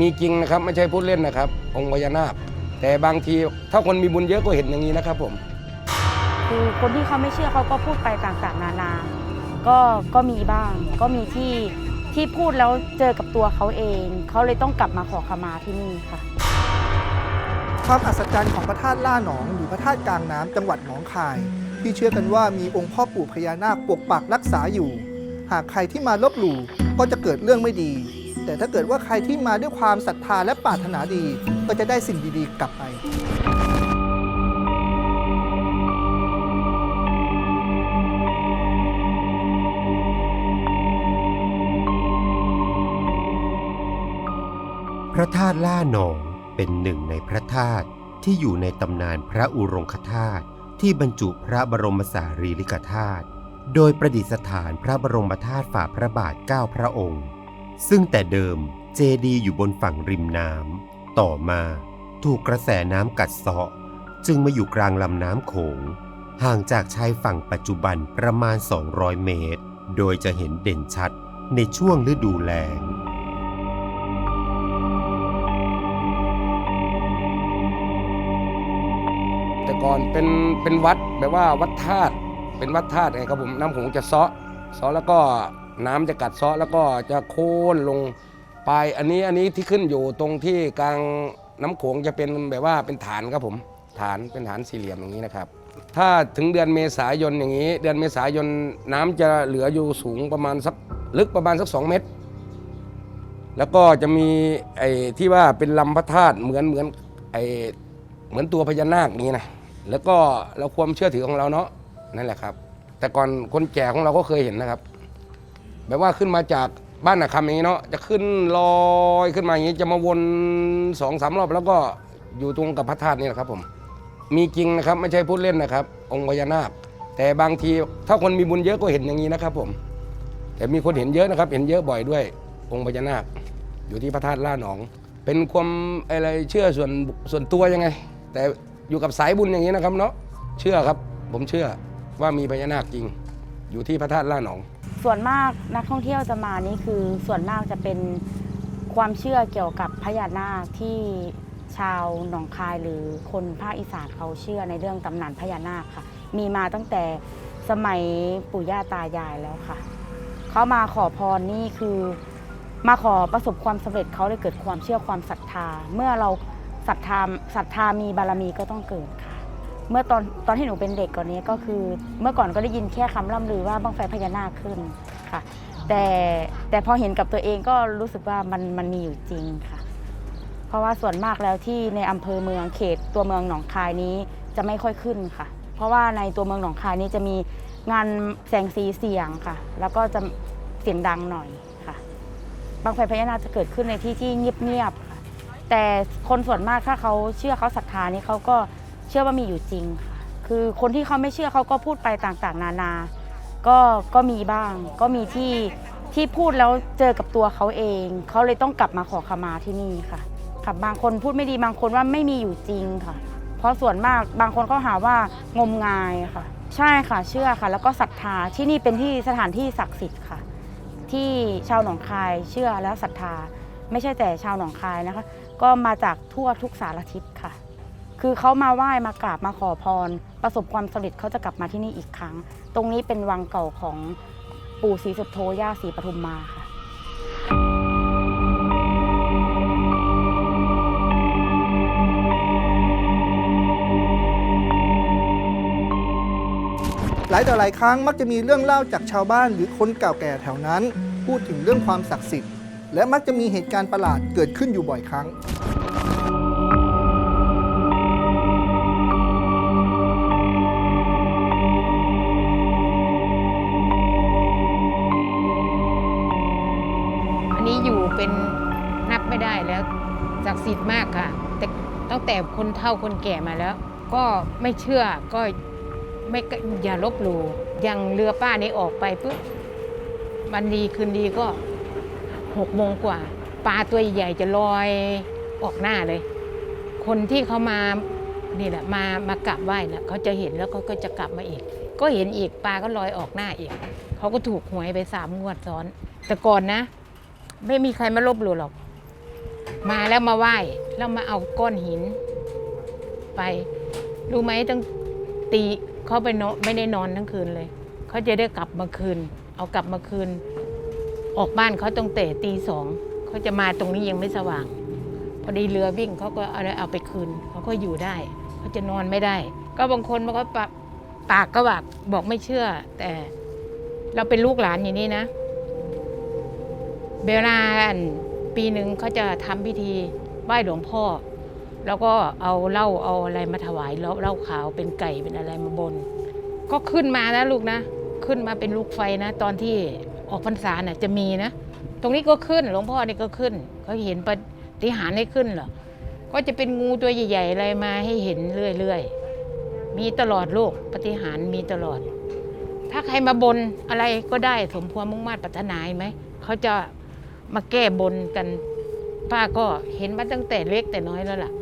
มีจริงนะครับไม่ใช่พูดเล่นนะครับ องค์พญานาค แต่บางทีถ้าคนมีบุญเยอะก็เห็นอย่างนี้นะครับผม คือคนที่เขาไม่เชื่อเขาก็พูดไปต่างๆ นานา ก็ก็มีบ้าง ก็มีที่ที่พูดแล้วเจอกับตัวเขาเอง เขาเลยต้องกลับมาขอขมาที่นี่ค่ะ ความอัศจรรย์ของพระธาตุล่าหนองหรือพระธาตุกลางน้ำจังหวัดหนองคาย ที่เชื่อกันว่ามีองค์พ่อปู่พญานาคปกปักรักษาอยู่ หากใครที่มาลบหลู่ก็จะเกิดเรื่องไม่ดี แต่ถ้าเกิดว่าใครที่มาด้วยความศรัทธาและปรารถนาดี ก็จะได้สิ่งดีๆ กลับไปพระธาตุล่าหนองเป็นหนึ่งในพระธาตุที่อยู่ในตำนานพระอุรงคธาตุที่บรรจุพระบรมสารีริกธาตุโดยประดิษฐานพระบรมธาตุฝ่าพระบาทเก้าพระองค์ ซึ่งแต่เดิมเจดีอยู่บนฝั่งริมน้ำต่อมาถูกกระแสน้ำกัดเซาะ จึงมาอยู่กลางลำน้ำโขง ห่างจากชายฝั่งปัจจุบันประมาณ 200 เมตร โดยจะเห็นเด่นชัดในช่วงฤดูแล้งแต่ก่อนเป็นเป็นวัดแบบว่าวัดธาตุเป็นวัดธาตุไงครับผมน้ำโขงจะเซาะเซาะแล้วก็ น้ำจะกัดเซาะแล้วก็จะโค่นลงไปอันนี้อันนี้ที่ขึ้นอยู่ตรงที่กลางน้ำโขงจะเป็นแบบว่าเป็นฐานครับผมฐานเป็นฐานสี่เหลี่ยมอย่างนี้นะครับ ถ้าถึงเดือนเมษายนอย่างนี้ เดือนเมษายนน้ำจะเหลืออยู่สูงประมาณสักลึกประมาณสักสองเมตร แล้วก็จะมีไอ้ที่ว่าเป็นลำพระธาตุเหมือนเหมือนไอ้เหมือนตัวพญานาคนี้นะแล้วก็เราความเชื่อถือของเราเนาะนั่นแหละครับ แต่ก่อนคนแก่ของเราก็เคยเห็นนะครับ แบบว่าขึ้นมาจากบ้านนาคำอย่างนี้เนาะจะขึ้นลอยขึ้นมาอย่างนี้จะมาวนสองสามรอบ แล้วก็อยู่ตรงกับพระธาตุนี่แหละครับผม มีจริงนะครับไม่ใช่พูดเล่นนะครับ องค์พญานาค แต่บางทีถ้าคนมีบุญเยอะก็เห็นอย่างนี้นะครับผม แต่มีคนเห็นเยอะนะครับ เห็นเยอะบ่อยด้วย องค์พญานาค อยู่ที่พระธาตุล่าหนอง เป็นความอะไรเชื่อส่วนส่วนตัวยังไง แต่อยู่กับสายบุญอย่างนี้นะครับเนาะเชื่อครับ ผมเชื่อว่ามีพญานาคจริง อยู่ที่พระธาตุล่าหนอง ส่วนมากนักท่องเที่ยวจะมานี่คือส่วนมากจะเป็นความเชื่อเกี่ยวกับพญานาคที่ชาวหนองคายหรือคนภาคอีสานเขาเชื่อในเรื่องตำนานพญานาคค่ะ มีมาตั้งแต่สมัยปู่ย่าตายายแล้วค่ะ เขามาขอพรนี่คือมาขอประสบความสำเร็จเขาได้เกิดความเชื่อความศรัทธา เมื่อเราศรัทธาศรัทธามีบารมีก็ต้องเกิดค่ะ เมื่อตอนตอนที่หนูเป็นเด็กก่อนนี้ก็คือ เมื่อก่อนก็ได้ยินแค่คำล่ำลือว่าบังไฟพญานาคขึ้นค่ะ แต่แต่พอเห็นกับตัวเองก็รู้สึกว่ามันมันมีอยู่จริงค่ะ เพราะว่าส่วนมากแล้วที่ในอำเภอเมืองเขตตัวเมืองหนองคายนี้จะไม่ค่อยขึ้นค่ะ เพราะว่าในตัวเมืองหนองคายนี้จะมีงานแสงสีเสียงค่ะ แล้วก็จะเสียงดังหน่อยค่ะบางไฟพญานาคจะเกิดขึ้นในที่ที่เงียบๆค่ะ แต่คนส่วนมากถ้าเขาเชื่อเขาศรัทธานี่เขาก็ เชื่อว่ามีอยู่จริงค่ะ คือคนที่เขาไม่เชื่อเขาก็พูดไปต่างๆ นานา ก็ก็มีบ้าง ก็มีที่ที่พูดแล้วเจอกับตัวเขาเอง เขาเลยต้องกลับมาขอขมาที่นี่ค่ะค่ะบางคนพูดไม่ดีบางคนว่าไม่มีอยู่จริงค่ะ เพราะส่วนมากบางคนเขาหาว่างมงายค่ะ ใช่ค่ะเชื่อค่ะ แล้วก็ศรัทธาที่นี่เป็นที่สถานที่ศักดิ์สิทธิ์ค่ะ ที่ชาวหนองคายเชื่อและศรัทธา ไม่ใช่แต่ชาวหนองคายนะคะ ก็มาจากทั่วทุกสารทิศค่ะ คือเขามาไหว้มากราบมาขอพร ประสบความสำเร็จเขาจะกลับมาที่นี่อีกครั้ง ตรงนี้เป็นวังเก่าของปู่ศรีสุโธย่าศรีปทุมมาค่ะหลายต่อหลายครั้งมักจะมีเรื่องเล่าจากชาวบ้านหรือคนเก่าแก่แถวนั้น พูดถึงเรื่องความศักดิ์สิทธิ์และมักจะมีเหตุการณ์ประหลาดเกิดขึ้นอยู่บ่อยครั้ง สิทธิ์มากค่ะ แต่ตั้งแต่คนเฒ่าคนแก่มาแล้ว ก็ไม่เชื่อก็ไม่อย่าลบหลู่อย่างเรือป้านี้ออกไปปุ๊บวันดีคืนดีก็หกโมงกว่าปลาตัวใหญ่จะลอยออกหน้าเลย คนที่เขามานี่แหละมามากราบไหว้นะเขาจะเห็นแล้วเขาก็จะกลับมาอีก ก็เห็นอีกปลาก็ลอยออกหน้าอีกเขาก็ถูกหวยไปสามงวดซ้อน แต่ก่อนนะ ไม่มีใครมาลบหลู่หรอก มาแล้วมาไหว้แล้วมาเอาก้อนหิน ไป รู้ไหมตั้งตีเขาไปนอนไม่ได้นอนทั้งคืนเลยเขาจะได้กลับมาคืน เอากลับมาคืน ออกบ้านเขาต้องแต่ตีสองเขาจะมาตรงนี้ยังไม่สว่าง พอดีเรือวิ่งเขาก็เอาเอาไปคืนเขาก็อยู่ได้เขาจะนอนไม่ได้ ก็บางคนมันก็ปะปากก็บอกบอกไม่เชื่อ แต่เราเป็นลูกหลานอย่างนี้นะเวลาน ปีหนึ่งเขาจะทำพิธีไหว้หลวงพ่อ แล้วก็เอาเหล้าเอาอะไรมาถวายเหล้าเหล้าขาวเป็นไก่เป็นอะไรมาบน ก็ขึ้นมานะลูกนะ ขึ้นมาเป็นลูกไฟนะ ตอนที่ออกพรรษาน่ะจะมีนะ ตรงนี้ก็ขึ้นหลวงพ่อนี่ก็ขึ้นเขาเห็นปฏิหารย์ให้ขึ้นเหรอก็จะเป็นงูตัวใหญ่ๆอะไรมาให้เห็นเรื่อยๆ มีตลอดลูกปฏิหารมีตลอด ถ้าใครมาบนอะไรก็ได้สมความมุ่งมา่ปรารถนาไหมเขาจะ มาแก้บนกัน ป้าก็เห็นมาตั้งแต่เล็กแต่น้อยแล้วล่ะ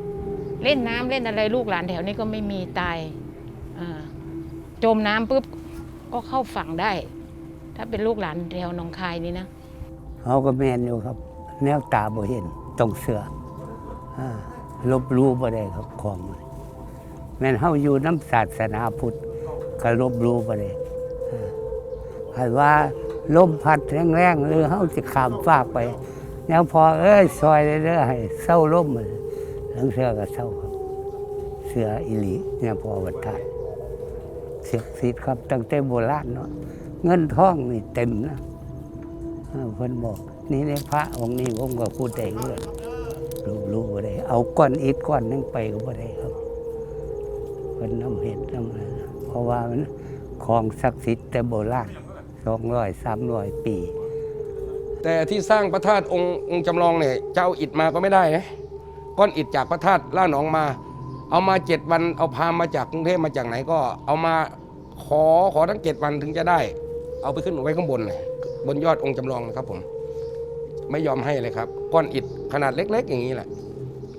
เล่นน้ำเล่นอะไรลูกหลานแถวนี้ก็ไม่มีตายจมน้ำปุ๊บก็เข้าฝั่งได้ ถ้าเป็นลูกหลานแถวหนองคายนี่นะเขาก็แมนอยู่ครับ แนวตาบ่เห็นต้องเสืออลบรู้บ่ได้ครับของแม่นเฮาอยู่น้ำศาสนาพุทธก็ลบรู้บ่ได้ให้ว่า ลมพัดแรงๆหรือเฮาจะขามฟากไปแนวพอเอ้ยซอยเด้อให้เศร้าลมมันหลังเสือก็เศร้าครับ เสืออิลีเนี่ยพอวัดทานเสียกสิทธิ์ครับ ตั้งแต่โบราณเนาะเงินทองนี่เต็มนะเพิ่นบอก นี่ในพระองค์นี้ผมก็พูดได้เรื่องรู้รู้บ่ได้เอาก้อนอิฐก้อนนึงไปก็บ่ได้ครับเพิ่นน้ำเห็ดน้ำอะไรเพราะว่ามันของศักดิ์สิทธิ์แต่โบราณ สองร้อยสามร้อยปี แต่ที่สร้างพระธาตุองค์องค์จำลองเนี่ยจะเอาอิฐมาก็ไม่ได้นะก้อนอิฐจากพระธาตุล่าหนองมา เอามาเจ็ดวันเอาพามาจากกรุงเทพมาจากไหนก็ เอามาขอขอทั้งเจ็ดวันถึงจะได้ เอาไปขึ้นไว้ข้างบนเลยบนยอดองค์จำลองนะครับผม ไม่ยอมให้เลยครับ ก้อนอิฐขนาดเล็ก ๆ อย่างนี้แหละ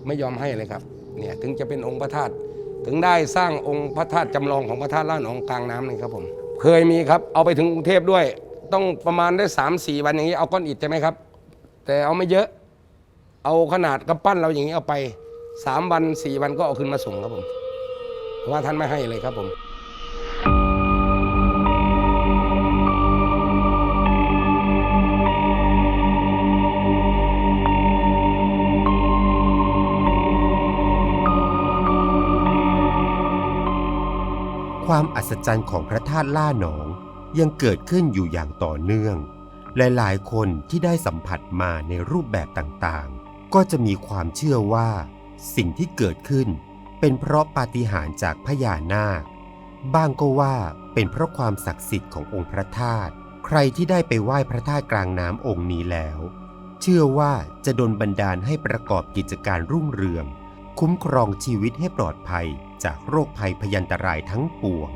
ไม่ยอมให้เลยครับเนี่ยถึงจะเป็นองค์พระธาตุถึงได้สร้างองค์พระธาตุจำลองของพระธาตุล่าหนองกลางน้ำนี่ครับผม เคยมีครับ เอาไปถึงกรุงเทพด้วย ต้องประมาณได้สามสี่วันอย่างนี้เอาก้อนอิฐใช่ไหมครับ แต่เอาไม่เยอะ เอาขนาดกำปั้นเราอย่างนี้เอาไปสามวันสี่วันก็เอาขึ้นมาส่งครับผมเพราะว่าท่านไม่ให้เลยครับผม ความอัศจรรย์ของพระธาตุล่าหนองยังเกิดขึ้นอยู่อย่างต่อเนื่องหลายคนที่ได้สัมผัสมาในรูปแบบต่างๆ ก็จะมีความเชื่อว่า สิ่งที่เกิดขึ้น เป็นเพราะปาฏิหาริย์จากพญานาค บ้างก็ว่าเป็นเพราะความศักดิ์สิทธิ์ขององค์พระธาตุ ใครที่ได้ไปไหว้พระธาตุกลางน้ำองค์นี้แล้ว เชื่อว่าจะดลบันดาลให้ประกอบกิจการรุ่งเรือง คุ้มครองชีวิตให้ปลอดภัย จากโรคภัยพยันตรายทั้งปวง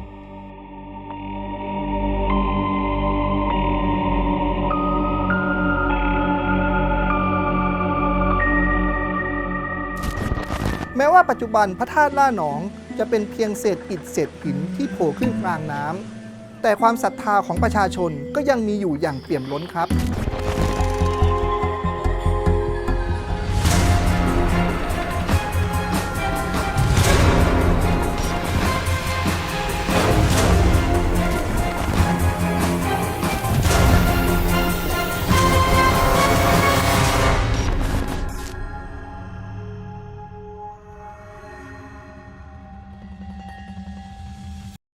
แม้ว่าปัจจุบันพระธาตุล่าหนองจะเป็นเพียงเศษอิฐเศษหินที่โผล่ขึ้นกลางน้ำแต่ความศรัทธาของประชาชนก็ยังมีอยู่อย่างเปี่ยมล้นครับ